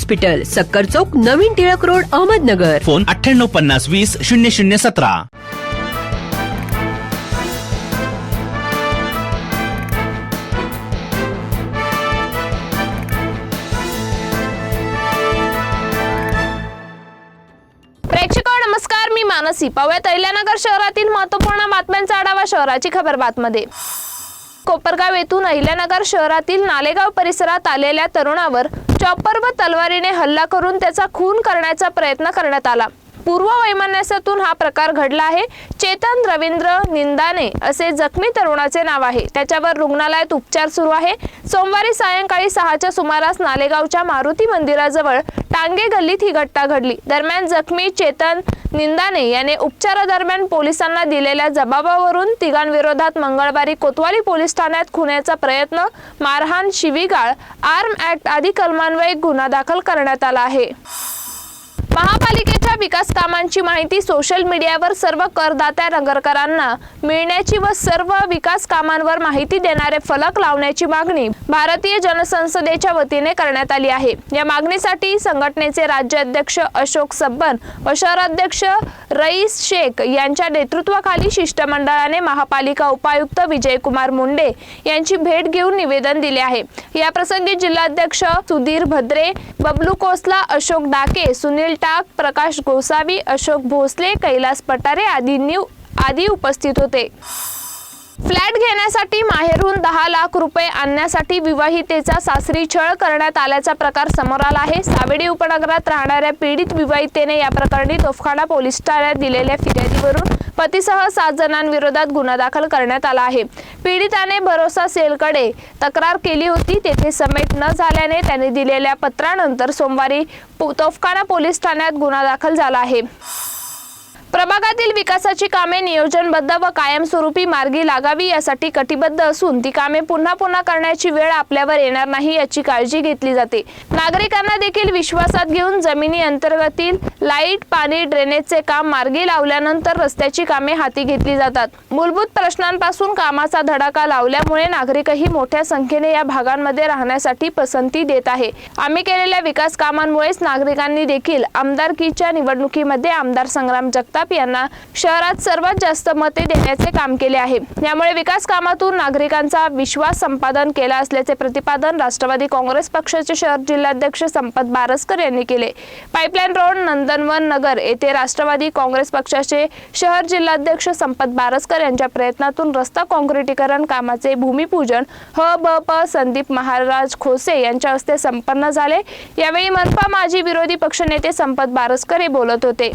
सक्कर चौक नवीन Tilak road Ahmednagar. Phone अठ्ठ्याण्णव पन्नास वीस शून्य शून्य सतरा. प्रेक्षक नमस्कार मी मानसी. पाहूयात अहिल्यानगर शहरातील महत्त्वपूर्ण बातम्यांचा आढावा शहराची खबर बातमध्ये. कोपरगाव येथून अहिल्यानगर शहरातील नालेगाव परिसरात आलेल्या तरुणावर चॉपर व तलवारीने हल्ला करून त्याचा खून करण्याचा प्रयत्न करण्यात आला. पूर्व वैमनस्यातून हा प्रकार घडला आहे. चेतन रवींद्र निंदाने असे जखमी तरुणाचे नाव आहे. त्याच्यावर रुग्णालयात उपचार सुरू आहे. सोमवारी सायंकाळी सहाच्या सुमारास नालेगावच्या मारुती मंदिराजवळ टांगे गल्लीत ही घटना घडली. दरम्यान जखमी चेतन निंदाने याने उपचारादरम्यान पोलिसांना दिलेल्या जबाबावरून तिघांविरोधात मंगळवारी कोतवाली पोलीस ठाण्यात खुण्याचा प्रयत्न मारहाण शिवीगाळ आर्म ऍक्ट आदी कलमान्वये गुन्हा दाखल करण्यात आला आहे. महापालिकेच्या विकास कामांची माहिती सोशल मीडियावर सर्व करदात्या नगरकरांना मिळण्याची व सर्व विकास कामांवर माहिती देणारे फलक लावण्याची मागणी भारतीय जनसंसदेच्या वतीने करण्यात आली आहे. या मागणीसाठी संघटनेचे राज्य अध्यक्ष अशोक सब्बन व शहराध्यक्ष रईस शेख यांच्या नेतृत्वाखाली शिष्टमंडळाने महापालिका उपायुक्त विजयकुमार मुंडे यांची भेट घेऊन निवेदन दिले आहे. या प्रसंगी जिल्हाध्यक्ष सुधीर भद्रे बबलू कोसला अशोक डाके सुनील टाक प्रकाश गोसावी अशोक भोसले कैलास पटारे आदींनी आदी उपस्थित होते. फ्लॅट घेण्यासाठी माहेरून दहा लाख रुपये आणण्यासाठी विवाहितेचा सासरी छळ करण्यात आल्याचा प्रकार समोर आला आहे. सावेडी उपनगरात राहणाऱ्या पीडित विवाहितेने या प्रकरणी तोफखाना पोलीस ठाण्यात दिलेल्या फिर्यादीवरून पतीसह सात जणांविरोधात गुन्हा दाखल करण्यात आला आहे. पीडिताने भरोसा सेलकडे तक्रार केली होती. तेथे समेट न झाल्याने त्याने दिलेल्या पत्रानंतर सोमवारी तोफखाना पोलीस ठाण्यात गुन्हा दाखल झाला आहे. जिल्ह्यातील विकासाची कामे नियोजनबद्ध व कायमस्वरूपी मार्गी लागावी यासाठी कटिबद्ध असून ती कामे पुन्हा पुन्हा करण्याची वेळ आपल्यावर येणार नाही याची काळजी घेतली जाते. नागरिकांना देखील विश्वासात घेऊन जमिनी अंतर्गतील लाइट पाणी ड्रेनेजचे काम मार्गी लावल्यानंतर रस्त्याची कामे हाती घेतली जातात. मूलभूत प्रश्नांपासून कामाचा धडाका लावल्यामुळे नागरिकही मोठ्या संख्येने या भागांमध्ये राहण्यासाठी पसंती देत आहे. आम्ही केलेल्या विकास कामांमुळेच नागरिकांनी देखील आमदारकीच्या निवडणुकीमध्ये आमदार संग्राम जगताप यांना शहरात सर्वात जास्त मते देण्याचे काम केले आहे. यामुळे विकास कामातून नागरिकांचा विश्वास संपादन केला असल्याचे प्रतिपादन राष्ट्रवादी काँग्रेस पक्षाचे शहर जिल्हाध्यक्ष संपत बारसकर यांनी केले. पाईपलाईन रोड नंदनवन नगर येथे राष्ट्रवादी काँग्रेस पक्षाचे शहर जिल्हाध्यक्ष संपत बारसकर यांच्या प्रयत्नातून रस्ता काँक्रिटीकरण कामाचे भूमिपूजन ह ब प संदीप महाराज खोसे यांच्या हस्ते संपन्न झाले. यावेळी मनपा माजी विरोधी पक्षनेते संपत बारसकर हे बोलत होते.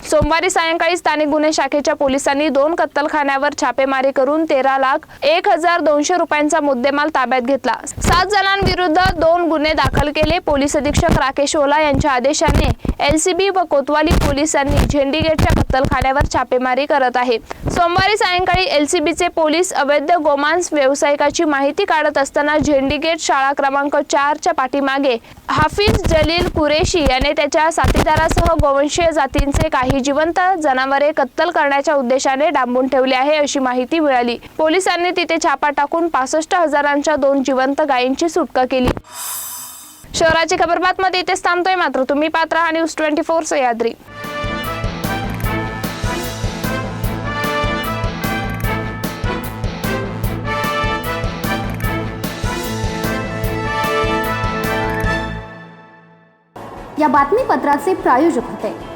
सोमवारी सायंकाळी स्थानिक गुन्हे शाखेच्या पोलिसांनी दोन कत्तलखान्यावर छापेमारी करून तेरा लाख एक हजार दोनशे रुपयांचा मुद्देमाल ताब्यात घेतला. सात जणांविरुद्ध दोन गुन्हे दाखल केले. पोलीस अधीक्षक राकेश ओला यांच्या आदेशाने एलसीबी व कोतवाली पोलिसांनी झेंडीगेटच्या कत्तलखान्यावर छापेमारी करत आहे. सोमवारी सायंकाळी एलसीबीचे पोलीस अवैध गोमांस व्यावसायिकाची माहिती काढत असताना झेंडीगेट शाळा क्रमांक चारच्या पाठीमागे हाफिज जलील कुरेशी याने त्याच्या साथीदारासह गोवंशीय जातींचे काही जिवंत जनावरे कत्तल करण्याच्या उद्देशाने डांबून ठेवली आहे अशी माहिती मिळाली. पोलिसांनी तिथे छापा टाकून पासष्ट हजारांच्या दोन जिवंत गायींची सुटका केली. शहराची खबर बातमध्ये इथेच थांबतोय मात्र तुम्ही पात्र आणि न्यूज ट्वेंटी फोर सह्याद्री या बातमीपत्राचे प्रायोजक होते.